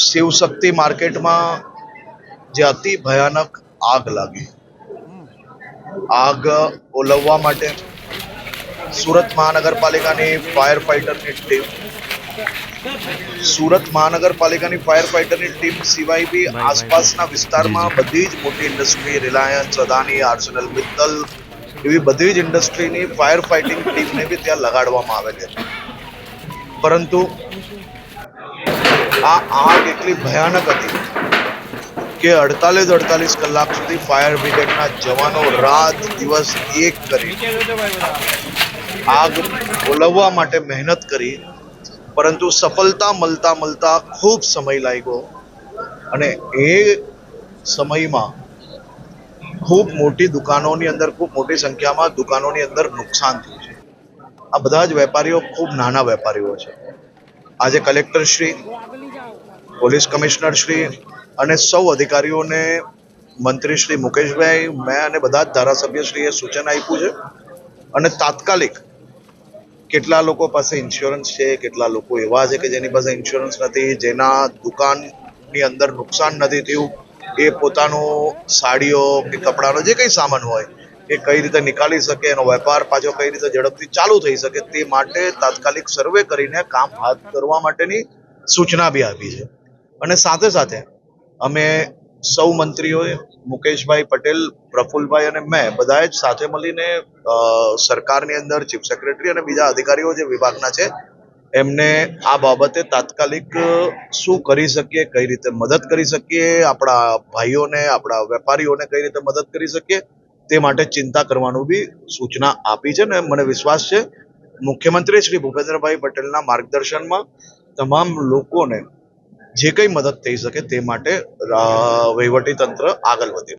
શિવશક્તિ માર્કેટમાં જે અતિ ભયાનક આગ લાગી. આગ ઓલવવા માટે સુરત મહાનગરપાલિકાની ફાયર ફાઇટરની ટીમ, સુરત મહાનગરપાલિકાની ફાયર ફાઇટરની ટીમ સિવાય બી આસપાસના વિસ્તારમાં બધી જ મોટી industry, Reliance, Adani, Arcelor, Mittal એવી બધી જ ઇન્ડસ્ટ્રીની ફાયર ફાઇટિંગ ટીમને બી ત્યાં લગાડવામાં આવે છે. પરંતુ આ આગ એટલી ભયાનક હતી કે અડતાલીસ અડતાલીસ કલાક સુધી ફાયર બ્રિગેડના જવાનો રાત દિવસ એક કરી. આગ ઓલવવા માટે મહેનત કરી, પરંતુ સફળતા મળતા મળતા ખૂબ સમય લાગ્યો અને એ સમયમાં ખૂબ મોટી દુકાનોની અંદર, ખૂબ મોટી સંખ્યામાં દુકાનોની અંદર નુકસાન થયું છે. આ બધા જ વેપારીઓ ખૂબ નાના વેપારીઓ છે. આજે collector Shri, police commissioner Shri અને સૌ અધિકારીઓને મંત્રી શ્રી મુકેશભાઈ, મેં અને બધા જ ધારાસભ્યશ્રીએ સૂચન આપ્યું છે. અને તાત્કાલિક કેટલા લોકો પાસે ઇન્સ્યોરન્સ છે, કેટલા લોકો એવા છે કે જેની પાસે ઇન્સ્યોરન્સ નથી, જેના દુકાનની અંદર નુકસાન નથી થયું, એ પોતાનું સાડીઓ કે કપડાનો જે કંઈ સામાન હોય એ કઈ રીતે નીકાળી શકે, એનો વેપાર પાછો કઈ રીતે ઝડપથી ચાલુ થઈ શકે તે માટે તાત્કાલિક સર્વે કરીને કામ હાથ ધરવા માટેની સૂચના બી આપી છે. અને સાથે સાથે અમે સૌ મંત્રીઓએ, મુકેશભાઈ પટેલ, પ્રફુલભાઈ અને મેં બધાએ જ સાથે મળીને સરકારની અંદર ચીફ સેક્રેટરી અને બીજા અધિકારીઓ જે વિભાગના છે, એમને આ બાબતે તાત્કાલિક શું કરી શકીએ, કઈ રીતે મદદ કરી શકીએ, આપણા ભાઈઓને, આપણા વેપારીઓને કઈ રીતે મદદ કરી શકીએ તે માટે ચિંતા કરવાનું બી સૂચના આપી છે ને મને વિશ્વાસ છે. મુખ્યમંત્રી શ્રી ભૂપેન્દ્રભાઈ પટેલના માર્ગદર્શનમાં તમામ લોકોને જે કંઈ મદદ થઈ શકે તે માટે વહીવટી તંત્ર આગળ વધે.